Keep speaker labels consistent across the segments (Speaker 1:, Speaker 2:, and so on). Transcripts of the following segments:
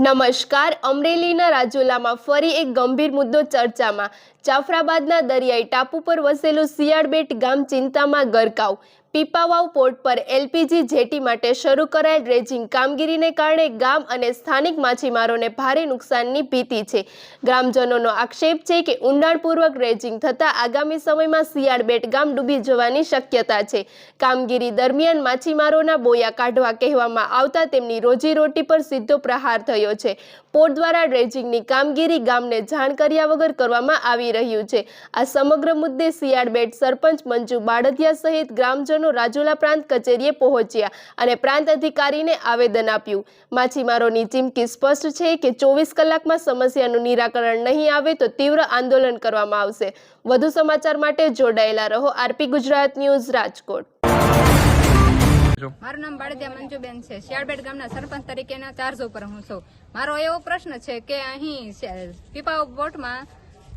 Speaker 1: નમસ્કાર અમરેલીના રાજુલામાં ફરી એક ગંભીર મુદ્દો ચર્ચામાં. જાફરાબાદના દરિયાઈ ટાપુ પર વસેલું શિયાળબેટ ગામ ચિંતામાં ગરકાવ. પીપાવાવ પોર્ટ પર એલપીજી જેટી માટે શરૂ કરાયેલ ડ્રેજિંગ કામગીરીને કારણે ગામ અને સ્થાનિક માછીમારોને ભારે નુકસાનની ભીતિ છે. ગ્રામજનોનો આક્ષેપ છે કે ઊંડાણપૂર્વક ડ્રેજિંગ થતાં આગામી સમયમાં શિયાળબેટ ગામ ડૂબી જવાની શક્યતા છે. કામગીરી દરમિયાન માછીમારોના બોયા કાઢવા કહેવામાં આવતા તેમની રોજીરોટી પર સીધો પ્રહાર થયો છે. પોર્ટ દ્વારા ડ્રેજિંગની કામગીરી ગામને જાણ કર્યા વગર કરવામાં આવી રહ્યું છે. આ સમગ્ર મુદ્દે શિયાળબેટ સરપંચ મંજુ બાળધિયા સહિત ગ્રામજનો રાજુલા પ્રાંત કચેરીએ પહોંચ્યા અને પ્રાંત અધિકારીને આવેદન આપ્યું. માછીમારોની ચીમકી સ્પષ્ટ છે કે ચોવીસ કલાકમાં સમસ્યાનું નિરાકરણ નહીં આવે તો તીવ્ર આંદોલન કરવામાં આવશે. વધુ સમાચાર માટે જોડાયેલા રહો આરપી ગુજરાત ન્યૂઝ રાજકોટ.
Speaker 2: મારું નામ બાળદિયા મંજુબેન છે. શિયાળબેટ ગામના સરપંચ તરીકેના ચાર્જ ઉપર હું છું. મારો એવો પ્રશ્ન છે કે અહીં શ- બોટમાં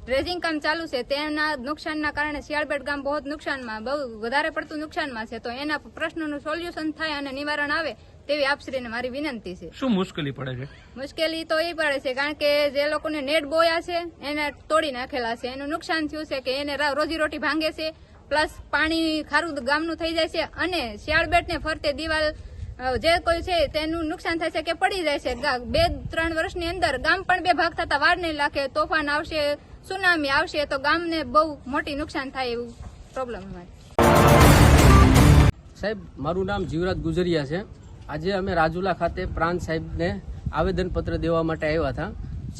Speaker 2: ડ્રેજિંગ કામ ચાલુ છે તેના નુકસાનના કારણે શિયાળબેટ ગામ બહુ જ નુકસાનમાં બહુ વધારે પડતું નુકસાનમાં છે. તો એના પ્રશ્નોનું સોલ્યુશન થાય અને નિવારણ આવે તેવી આપશ્રીને મારી વિનંતી છે.
Speaker 3: શું મુશ્કેલી પડે છે?
Speaker 2: મુશ્કેલી તો એ પડે છે કારણ કે જે લોકોને નેટ બોયા છે એને તોડી નાખેલા છે. એનું નુકસાન થયું છે કે એને રોજીરોટી ભાંગે છે પ્લસ પાણી ખારું ગામનું થઈ જાય છે અને શિયાળબેટને ફરતે દિવાલ જે કોઈ છે તેનું નુકસાન થાય છે કે પડી જાય છે. બે ત્રણ વર્ષની અંદર ગામ પણ બે ભાગ થતા વાર નહીં લાગે તોફાન આવશે સુનામી આવશે તો ગામને બહુ મોટી નુકસાન થાય એવું પ્રોબ્લેમ
Speaker 4: સાહેબ, મારું નામ જીવરાજ ગુજરિયા છે. આજે અમે રાજુલા ખાતે પ્રાંત સાહેબને આવેદનપત્ર દેવા માટે આવ્યા હતા.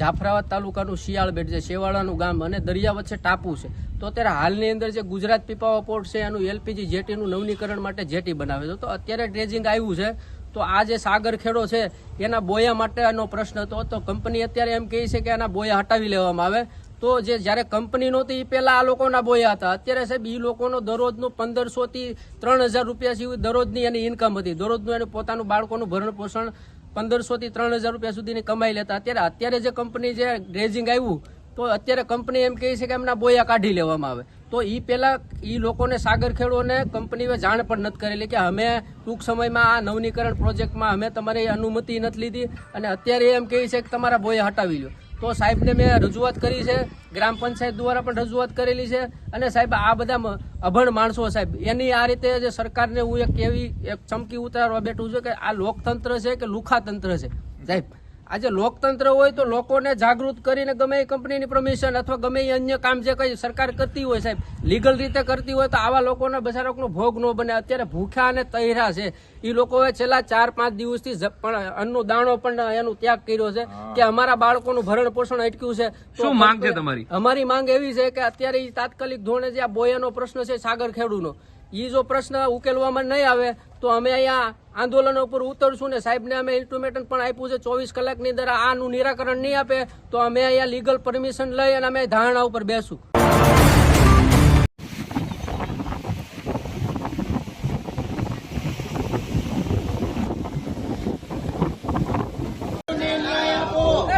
Speaker 4: જાફરાબાદ તાલુકાનું શિયાળબેટ છે, શેવાળાનું ગામ અને દરિયા વચ્ચે ટાપુ છે. તો અત્યારે હાલની અંદર જે ગુજરાત પીપાવા પોર્ટ છે, એનું એલપીજી જેટીનું નવનીકરણ માટે જેટી બનાવે છે. તો અત્યારે ડ્રેજિંગ આવ્યું છે. તો આ જે સાગર ખેડો છે, એના બોયા માટેનો પ્રશ્ન હતો. તો કંપની અત્યારે એમ કહે છે કે આના બોયા હટાવી લેવામાં આવે. તો જે જ્યારે કંપની નહોતી એ પહેલાં આ લોકોના બોયા હતા. અત્યારે સાહેબ એ લોકોનો દરરોજનો પંદરસો થી ત્રણ હજાર રૂપિયા જેવી દરરોજની એની ઇન્કમ હતી. દરરોજનું એને પોતાનું બાળકોનું ભરણ પોષણ પંદરસો થી ત્રણ હજાર રૂપિયા સુધીની કમાઈ લેતા. અત્યારે અત્યારે જે કંપની જે ડ્રેજિંગ આવ્યું તો અત્યારે કંપની એમ કહે છે કે એમના બોયા કાઢી લેવામાં આવે. તો એ પહેલા એ લોકોને સાગર ખેડોને કંપનીએ જાણ પણ નથી કરેલી કે અમે ટૂંક સમયમાં આ નવનીકરણ પ્રોજેક્ટમાં અમે તમારી અનુમતિ નથી લીધી અને અત્યારે એમ કહે છે કે તમારા બોયા હટાવી લો તો સાહેબને મેં રજૂઆત કરી છે, ગ્રામ પંચાયત દ્વારા પણ રજૂઆત કરેલી છે અને સાહેબ આ બધા અભણ માણસો સાહેબ, એની આ રીતે જે સરકારને હું એક એવી એક ચમકી ઉતારવા બેઠું છું કે આ લોકતંત્ર છે કે લુખાતંત્ર છે? સાહેબ આજે લોકતંત્ર હોય તો લોકોને જાગૃત કરીને ગમે એ કંપનીની પરમિશન અથવા ગમે એ અન્ય કામ જે કઈ સરકાર કરતી હોય સાહેબ લીગલ રીતે કરતી હોય તો આવા લોકોને બસારોકનો ભોગ ન બને. અત્યારે ભૂખ્યા અને તૈરા છે. એ લોકોએ છેલ્લા ચાર પાંચ દિવસથી પણ અન્નનો દાણો પણ એનો ત્યાગ કર્યો છે કે અમારા બાળકોનું ભરણ પોષણ અટક્યું છે.
Speaker 3: શું માંગ છે તમારી?
Speaker 4: અમારી માંગ એવી છે કે અત્યારે તાત્કાલિક ધોરણે જે આ બોયાનો પ્રશ્ન છે સાગર ખેડૂનો ઈ જો પ્રશ્ન ઉકેલવામાં નહીં આવે તો અમે અહીંયા આંદોલન ઉપર ઉતરશું ને સાહેબને અમે ઇન્ટિમેટન પણ આપ્યું છે ચોવીસ કલાકની અંદર આનું નિરાકરણ નહીં આપે તો અમે અહીંયા લીગલ પરમિશન લઈ અને અમે ધારણા ઉપર બેસું.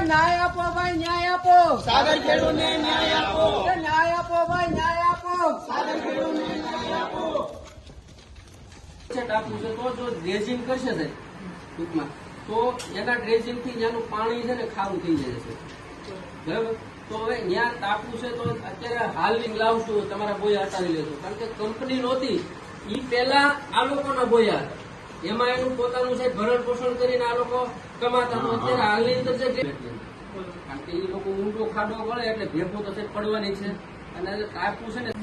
Speaker 5: ન્યાય આપો ભાઈ ન્યાય આપો. સાગર ખેડૂતને ન્યાય આપો. ન્યાય આપો ભાઈ ન્યાય આપો. સાગર આપો
Speaker 4: ટાપુ છે તો જો ડ્રેજિંગ કરશે સાહેબ ટૂંકમાં તો એના ડ્રેજિંગથી ત્યાંનું પાણી છે ને ખારું થઈ જાય છે. બરાબર? તો હવે ત્યાં ટાપુ છે તો અત્યારે હાલની લાવશું તમારા બોયા હટાવી લેજો. કારણ કે કંપની નહોતી ઈ પહેલા આ લોકોના બોયા હતા. એમાં એનું પોતાનું છે ભરણ પોષણ કરીને આ લોકો કમાતા તો અત્યારે હાલની અંદર છે. કારણ કે એ લોકો ઊંડો ખાડો વળે એટલે ભેગું તો પડવાની છે. અને ટાપુ છે ને